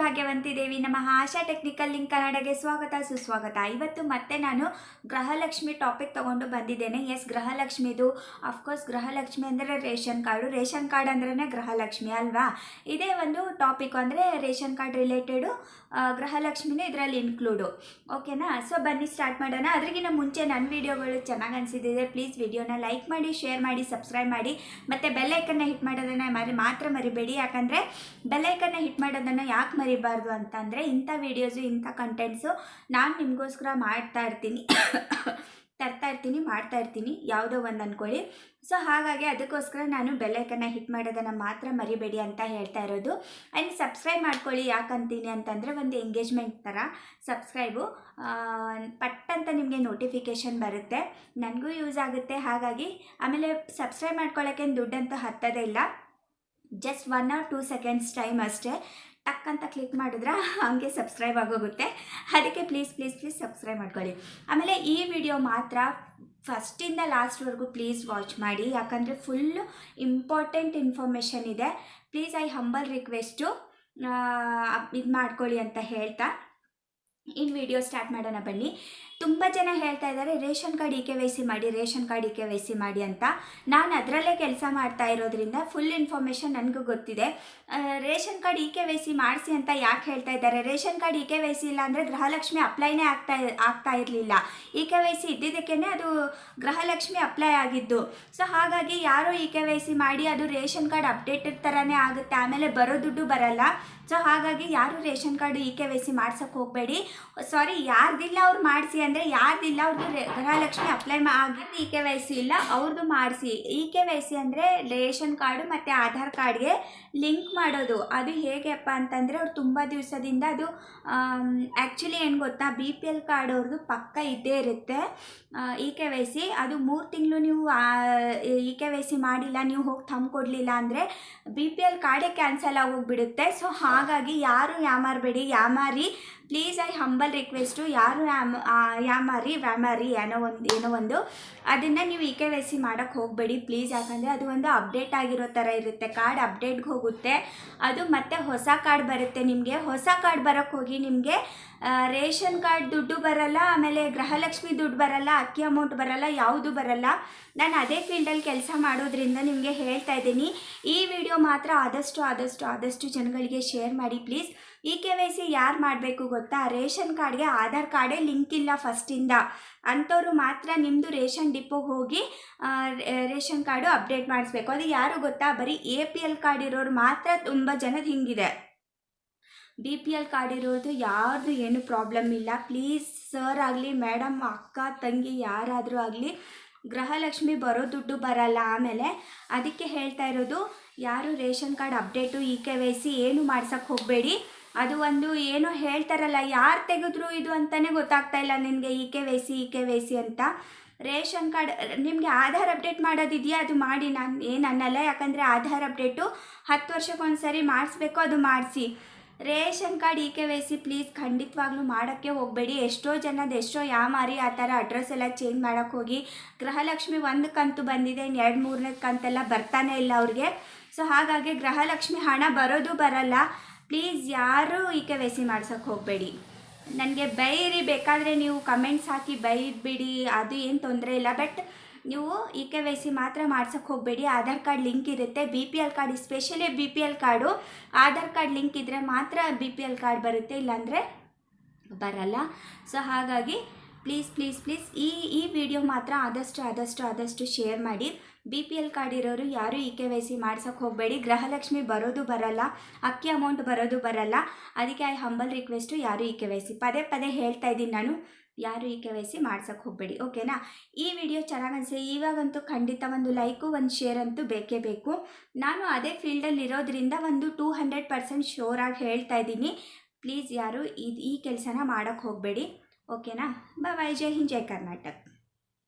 ಭಾಗ್ಯವಂತಿ ದೇವಿ ನಮ್ಮ ಆಶಾ technical link ಕನ್ನಡಗೆ ಸ್ವಾಗತ, ಸುಸ್ವಾಗತ. ಇವತ್ತು ಮತ್ತೆ ನಾನು ಗೃಹಲಕ್ಷ್ಮಿ ಟಾಪಿಕ್ ತಗೊಂಡು ಬಂದಿದ್ದೇನೆ. ಎಸ್ ಗೃಹಲಕ್ಷ್ಮಿದು ಅಫ್ಕೋರ್ಸ್ ಗೃಹಲಕ್ಷ್ಮಿ ಅಂದರೆ ರೇಷನ್ ಕಾರ್ಡು. ರೇಷನ್ ಕಾರ್ಡ್ ಅಂದ್ರೇ ಗೃಹಲಕ್ಷ್ಮಿ, ಅಲ್ವಾ? ಇದೇ ಒಂದು ಟಾಪಿಕ್ ಅಂದರೆ ರೇಷನ್ ಕಾರ್ಡ್ ರಿಲೇಟೆಡು ಗೃಹಲಕ್ಷ್ಮಿನೂ ಇದರಲ್ಲಿ ಇನ್ಕ್ಲೂಡು ಓಕೆನಾ ಸೊ ಬನ್ನಿ ಸ್ಟಾರ್ಟ್ ಮಾಡೋಣ. ಅದ್ರಿಗಿನ ಮುಂಚೆ ನನ್ನ ವೀಡಿಯೋಗಳು ಚೆನ್ನಾಗಿ ಅನಿಸಿದ್ದಿದೆ ಪ್ಲೀಸ್ ವಿಡಿಯೋನ ಲೈಕ್ ಮಾಡಿ ಶೇರ್ ಮಾಡಿ ಸಬ್ಸ್ಕ್ರೈಬ್ ಮಾಡಿ. ಮತ್ತು ಬೆಲ್ಲೈಕನ್ನ ಹಿಟ್ ಮಾಡೋದನ್ನು ಮರಿ, ಮಾತ್ರ ಮರಿಬೇಡಿ. ಯಾಕಂದರೆ ಬೆಲ್ಲೈಕನ್ನ ಹಿಟ್ ಮಾಡೋದನ್ನು ಯಾಕೆ ಮರಿಬಾರ್ದು ಅಂತಂದರೆ ಇಂಥ ವೀಡಿಯೋಸು ಇಂಥ ಕಂಟೆಂಟ್ಸು ನಾನು ನಿಮಗೋಸ್ಕರ ಮಾಡ್ತಾ ಇರ್ತೀನಿ. ತರ್ತಾ ಇರ್ತೀನಿ, ಮಾಡ್ತಾ ಇರ್ತೀನಿ. ಯಾವುದೋ ಒಂದು ಅಂದ್ಕೊಳ್ಳಿ ಸೊ ಹಾಗಾಗಿ ಅದಕ್ಕೋಸ್ಕರ ನಾನು ಬೆಲ್ಲೈಕನ್ನ ಹಿಟ್ ಮಾಡೋದನ್ನು ಮಾತ್ರ ಮರಿಬೇಡಿ ಅಂತ ಹೇಳ್ತಾ ಇರೋದು. ಆ್ಯಂಡ್ ಸಬ್ಸ್ಕ್ರೈಬ್ ಮಾಡ್ಕೊಳ್ಳಿ ಯಾಕಂತೀನಿ ಅಂತಂದರೆ ಒಂದು ಎಂಗೇಜ್ಮೆಂಟ್ ಥರ ಸಬ್ಸ್ಕ್ರೈಬು ಪಟ್ ಅಂತ ನಿಮಗೆ ನೋಟಿಫಿಕೇಷನ್ ಬರುತ್ತೆ. ನನಗೂ ಯೂಸ್ ಆಗುತ್ತೆ. ಹಾಗಾಗಿ ಆಮೇಲೆ ಸಬ್ಸ್ಕ್ರೈಬ್ ಮಾಡ್ಕೊಳ್ಳೋಕ್ಕೆ ದುಡ್ಡಂತೂ ಹತ್ತದೇ ಇಲ್ಲ. Just one or two seconds time ಅಷ್ಟೇ. ಟಕ್ ಅಂತ ಕ್ಲಿಕ್ ಮಾಡಿದ್ರೆ ಹಾಗೆ ಸಬ್ಸ್ಕ್ರೈಬ್ ಆಗೋಗುತ್ತೆ. ಅದಕ್ಕೆ ಪ್ಲೀಸ್ ಪ್ಲೀಸ್ ಪ್ಲೀಸ್ ಸಬ್ಸ್ಕ್ರೈಬ್ ಮಾಡ್ಕೊಳ್ಳಿ. ಆಮೇಲೆ ಈ ವಿಡಿಯೋ ಮಾತ್ರ ಫಸ್ಟಿಂದ ಲಾಸ್ಟ್ವರೆಗೂ ಪ್ಲೀಸ್ ವಾಚ್ ಮಾಡಿ. ಯಾಕಂದರೆ ಫುಲ್ಲು ಇಂಪಾರ್ಟೆಂಟ್ ಇನ್ಫಾರ್ಮೇಷನ್ ಇದೆ. ಪ್ಲೀಸ್ ಐ ಹಂಬಲ್ ರಿಕ್ವೆಸ್ಟು ಇದು ಮಾಡ್ಕೊಳ್ಳಿ ಅಂತ ಹೇಳ್ತಾ. ಇನ್ನು ವಿಡಿಯೋ ಸ್ಟಾರ್ಟ್ ಮಾಡೋಣ ಬನ್ನಿ. ತುಂಬ ಜನ ಹೇಳ್ತಾ ಇದ್ದಾರೆ, ration card E K Y C ಮಾಡಿ, ration card E K Y C ಮಾಡಿ ಅಂತ. ನಾನು ಅದರಲ್ಲೇ ಕೆಲಸ ಮಾಡ್ತಾ ಇರೋದ್ರಿಂದ ಫುಲ್ ಇನ್ಫಾರ್ಮೇಷನ್ ನನಗೂ ಗೊತ್ತಿದೆ. Ration card E K Y C ಮಾಡಿಸಿ ಅಂತ ಯಾಕೆ ಹೇಳ್ತಾ ಇದ್ದಾರೆ? Ration card E K Y C ಇಲ್ಲ ಅಂದರೆ ಗೃಹಲಕ್ಷ್ಮಿ ಅಪ್ಲೈನೇ ಆಗ್ತಾ ಆಗ್ತಾ ಇರಲಿಲ್ಲ. ಇ ಕೆ ವೈ ಸಿ ಇದ್ದಿದ್ದಕ್ಕೇ ಅದು ಗೃಹಲಕ್ಷ್ಮಿ ಅಪ್ಲೈ ಆಗಿದ್ದು. ಸೊ ಹಾಗಾಗಿ ಯಾರೋ ಇ ಕೆ ವೈ ಸಿ ಮಾಡಿ ಅದು ರೇಷನ್ ಕಾರ್ಡ್ ಅಪ್ಡೇಟೆಡ್ ಥರನೇ ಆಗುತ್ತೆ. ಆಮೇಲೆ ಬರೋ ದುಡ್ಡು ಬರಲ್ಲ. ಸೊ ಹಾಗಾಗಿ ಯಾರು ration card E K Y C ಮಾಡ್ಸೋಕ್ಕೆ ಹೋಗಬೇಡಿ. ಸಾರಿ, ಯಾರ್ದಿಲ್ಲ ಅವ್ರು ಮಾಡಿಸಿ ಅಂದರೆ ಯಾರ್ದಿಲ್ಲ ಅವ್ರದ್ದು ಗೃಹಲಕ್ಷ್ಮಿ ಅಪ್ಲೈ ಆಗಿದ್ದು ಇ ಕೆ ವೈ ಸಿ ಇಲ್ಲ ಅವ್ರದ್ದು ಮಾಡಿಸಿ. ಇ ಕೆ ವೈ ಸಿ ಅಂದರೆ ರೇಷನ್ ಕಾರ್ಡು ಮತ್ತು ಆಧಾರ್ ಕಾರ್ಡ್ಗೆ ಲಿಂಕ್ ಮಾಡೋದು. ಅದು ಹೇಗೆಪ್ಪ ಅಂತಂದರೆ ಅವ್ರು ತುಂಬ ದಿವಸದಿಂದ ಅದು ಆ್ಯಕ್ಚುಲಿ ಏನು ಗೊತ್ತಾ, ಬಿ ಪಿ ಎಲ್ ಕಾರ್ಡ್ ಅವ್ರದ್ದು ಪಕ್ಕ ಇದ್ದೇ ಇರುತ್ತೆ. ಇ ಕೆ ವೈ ಸಿ ಅದು ಮೂರು ತಿಂಗಳು ನೀವು ಇ ಕೆ ವೈ ಸಿ ಮಾಡಿಲ್ಲ, ನೀವು ಹೋಗಿ ತಂದು ಕೊಡಲಿಲ್ಲ ಅಂದರೆ ಬಿ ಪಿ ಎಲ್ ಕಾರ್ಡೇ ಕ್ಯಾನ್ಸಲ್ ಆಗೋಗ್ಬಿಡುತ್ತೆ ಸೊ ಹಾಗಾಗಿ ಯಾರು ಯಾಮಾರಬೇಡಿ ಯಾಮಾರಿ ಪ್ಲೀಸ್ ಐ ಹಂಬಲ್ ರಿಕ್ವೆಸ್ಟು ಯಾರು ಯಾಮ್ ಯಾಮಾರಿ ವ್ಯಾಮಾರಿ ಏನೋ ಒಂದು ಏನೋ ಒಂದು. ಅದನ್ನು ನೀವು ಇ ಕೆ ವೈ ಸಿ ಮಾಡೋಕ್ಕೆ ಹೋಗಬೇಡಿ ಪ್ಲೀಸ್ ಯಾಕಂದರೆ ಅದು ಒಂದು ಅಪ್ಡೇಟ್ ಆಗಿರೋ ಥರ ಇರುತ್ತೆ. ಕಾರ್ಡ್ ಅಪ್ಡೇಟ್ಗೆ ಹೋಗುತ್ತೆ. ಅದು ಮತ್ತೆ ಹೊಸ ಕಾರ್ಡ್ ಬರುತ್ತೆ ನಿಮಗೆ. ಹೊಸ ಕಾರ್ಡ್ ಬರೋಕ್ಕೆ ಹೋಗಿ ನಿಮಗೆ ರೇಷನ್ ಕಾರ್ಡ್ ದುಡ್ಡು ಬರಲ್ಲ, ಆಮೇಲೆ ಗೃಹಲಕ್ಷ್ಮಿ ದುಡ್ಡು ಬರಲ್ಲ, ಅಕ್ಕಿ ಅಮೌಂಟ್ ಬರಲ್ಲ, ಯಾವುದು ಬರಲ್ಲ. ನಾನು ಅದೇ ಫೀಲ್ಡಲ್ಲಿ ಕೆಲಸ ಮಾಡೋದ್ರಿಂದ ನಿಮಗೆ ಹೇಳ್ತಾ ಇದ್ದೀನಿ. ಈ ವಿಡಿಯೋ ಮಾತ್ರ ಆದಷ್ಟು ಆದಷ್ಟು ಆದಷ್ಟು ಜನಗಳಿಗೆ ಶೇರ್ ಮಾಡಿ ಪ್ಲೀಸ್ ಈ ಕೆ ವೈ ಸಿ ಯಾರು ಮಾಡಬೇಕು ರೇಷನ್ ಕಾರ್ಡ್ಗೆ ಆಧಾರ್ ಕಾರ್ಡೇ ಲಿಂಕ್ ಇಲ್ಲ ಫಸ್ಟಿಂದ. ಅಂಥವ್ರು ಮಾತ್ರ ನಿಮ್ಮದು ರೇಷನ್ ಡಿಪೋಗೆ ಹೋಗಿ ರೇಷನ್ ಕಾರ್ಡು ಅಪ್ಡೇಟ್ ಮಾಡಿಸ್ಬೇಕು. ಅದು ಯಾರು ಗೊತ್ತಾ? ಬರೀ ಎ ಪಿ ಎಲ್ ಕಾರ್ಡ್ ಇರೋರು ಮಾತ್ರ ತುಂಬ ಜನದ ಹಿಂಗಿದೆ. ಬಿ ಪಿ ಎಲ್ ಕಾರ್ಡ್ ಇರೋದು ಯಾರ್ದು ಏನು ಪ್ರಾಬ್ಲಮ್ ಇಲ್ಲ. ಪ್ಲೀಸ್ ಸರ್ ಆಗಲಿ, ಮೇಡಮ್, ಅಕ್ಕ, ತಂಗಿ, ಯಾರಾದರೂ ಆಗಲಿ, ಗೃಹಲಕ್ಷ್ಮಿ ಬರೋ ದುಡ್ಡು ಬರಲ್ಲ. ಆಮೇಲೆ ಅದಕ್ಕೆ ಹೇಳ್ತಾ ಇರೋದು, ಯಾರು ration card update E K Y C ಏನು ಮಾಡ್ಸೋಕ್ಕೆ ಹೋಗಬೇಡಿ. ಅದು ಒಂದು ಏನೋ ಹೇಳ್ತಾರಲ್ಲ, ಯಾರು ತೆಗೆದ್ರು ಇದು ಅಂತಲೇ ಗೊತ್ತಾಗ್ತಾ ಇಲ್ಲ ನಿನಗೆ E K Y C E K Y C ಅಂತ. ರೇಷನ್ ಕಾರ್ಡ್, ನಿಮಗೆ ಆಧಾರ್ ಅಪ್ಡೇಟ್ ಮಾಡೋದಿದೆಯಾ? ಅದು ಮಾಡಿ, ನಾನು ಏನು ಅನ್ನಲ್ಲ, ಯಾಕಂದರೆ ಆಧಾರ್ ಅಪ್ಡೇಟು ಹತ್ತು ವರ್ಷಕ್ಕೊಂದು ಸರಿ ಮಾಡಿಸ್ಬೇಕು, ಅದು ಮಾಡಿಸಿ. Ration card E K Y C please ಖಂಡಿತವಾಗ್ಲೂ ಮಾಡೋಕ್ಕೆ ಹೋಗಬೇಡಿ. ಎಷ್ಟೋ ಜನದ ಎಷ್ಟೋ ಯಾಮಾರಿ ಆ ಥರ ಅಡ್ರೆಸ್ ಎಲ್ಲ ಚೇಂಜ್ ಮಾಡೋಕ್ಕೆ ಹೋಗಿ ಗೃಹಲಕ್ಷ್ಮಿ ಒಂದು ಕಂತು ಬಂದಿದೆ ಇನ್ನು ಎರಡು ಮೂರನೇ ಕಂತೆಲ್ಲ ಬರ್ತಾನೆ ಇಲ್ಲ ಅವ್ರಿಗೆ. ಸೊ ಹಾಗಾಗಿ ಗೃಹಲಕ್ಷ್ಮಿ ಹಣ ಬರೋದು ಬರಲ್ಲ. ಪ್ಲೀಸ್ ಯಾರೂ ಇ ಕೆ ವೈ ಸಿ ಮಾಡ್ಸೋಕ್ಕೆ ಹೋಗಬೇಡಿ. ನನಗೆ ಬೈರಿ, ಬೇಕಾದರೆ ನೀವು ಕಮೆಂಟ್ಸ್ ಹಾಕಿ ಬೈಬಿಡಿ ಅದು ಏನು ತೊಂದರೆ ಇಲ್ಲ. ಬಟ್ ನೀವು ಇ ಕೆ ವೈ ಸಿ ಮಾತ್ರ ಮಾಡ್ಸೋಕ್ಕೆ ಹೋಗಬೇಡಿ. ಆಧಾರ್ ಕಾರ್ಡ್ ಲಿಂಕ್ ಇರುತ್ತೆ. B P L card specially B P L card Aadhaar card link ಇದ್ದರೆ ಮಾತ್ರ ಬಿ ಪಿ ಎಲ್ ಕಾರ್ಡ್ ಬರುತ್ತೆ. ಇಲ್ಲಾಂದರೆ ಬರಲ್ಲ. ಸೊ ಹಾಗಾಗಿ ಪ್ಲೀಸ್ ಪ್ಲೀಸ್ ಪ್ಲೀಸ್ ಈ ಈ ವಿಡಿಯೋ ಮಾತ್ರ ಆದಷ್ಟು ಆದಷ್ಟು ಆದಷ್ಟು ಶೇರ್ ಮಾಡಿ. ಬಿ ಪಿ ಎಲ್ ಕಾರ್ಡ್ ಇರೋರು ಯಾರೂ ಇ ಕೆ ವೈ ಸಿ ಮಾಡ್ಸೋಕ್ಕೆ ಹೋಗಬೇಡಿ. ಗೃಹಲಕ್ಷ್ಮಿ ಬರೋದು ಬರಲ್ಲ. ಅಕ್ಕಿ ಅಮೌಂಟ್ ಬರೋದು ಬರಲ್ಲ. ಅದಕ್ಕೆ ಐ ಹಂಬಲ್ ರಿಕ್ವೆಸ್ಟು ಯಾರೂ ಇ ಕೆ ವೈ ಸಿ ಪದೇ ಪದೇ ಹೇಳ್ತಾ ಇದ್ದೀನಿ ನಾನು. ಯಾರು ಈ ಕೆ ವೈ ಸಿ ಮಾಡ್ಸೋಕ್ಕೆ ಹೋಗಬೇಡಿ. ಓಕೆನಾ ಈ ವಿಡಿಯೋ ಚೆನ್ನಾಗಿ ಅನಿಸಿ, ಇವಾಗಂತೂ ಖಂಡಿತ ಒಂದು ಲೈಕು ಒಂದು ಶೇರ್ ಅಂತೂ ಬೇಕೇ ಬೇಕು. ನಾನು ಅದೇ ಫೀಲ್ಡಲ್ಲಿ ಇರೋದ್ರಿಂದ ಒಂದು ಟೂ ಹಂಡ್ರೆಡ್ ಪರ್ಸೆಂಟ್ ಶೋರಾಗಿ ಹೇಳ್ತಾ ಇದ್ದೀನಿ. ಪ್ಲೀಸ್ ಯಾರು ಇದು ಈ ಕೆಲಸನ ಮಾಡೋಕ್ಕೆ ಹೋಗಬೇಡಿ. ಓಕೆನಾ ಬಾಯ್ ಜೈ ಹಿಂದ್ ಜೈ ಕರ್ನಾಟಕ